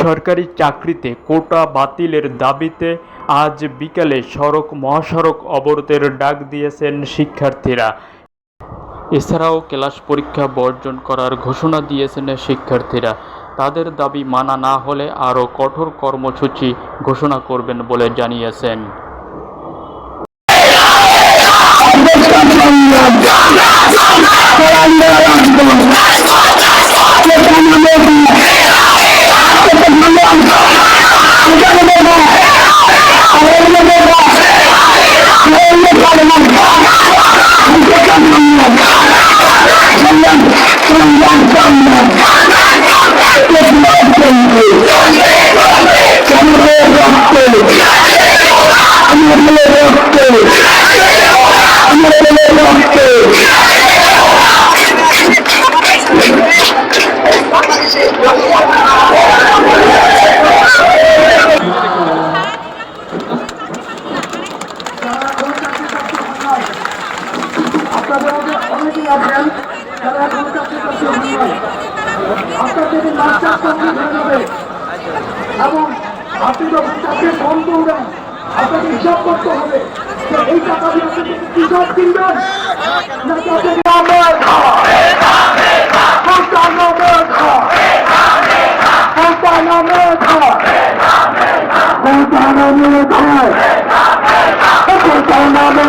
সরকারি চাকরিতে কোটা বাতিলের দাবিতে আজ বিকালে সড়ক, মহাসড়ক অবরোধের ডাক দিয়েছেন শিক্ষার্থীরা। এছাড়াও ক্লাস পরীক্ষা বর্জন করার ঘোষণা দিয়েছেন শিক্ষার্থীরা। তাদের দাবি মানা না হলে আরও কঠোর কর্মসূচি ঘোষণা করবেন বলে জানিয়েছেন। যারা এখন চাকরি করতে আপনাদের এবং আপনি যখন চাকরি ফর্ম করবেন আপনাকে হিসাব করতে হবে। যে এই টাকা দিয়ে হিসাব কিনবেন? নাকি আপনাকে আমার সন্তান আমার সন্তান আমার সন্তান আমার সন্তান আমার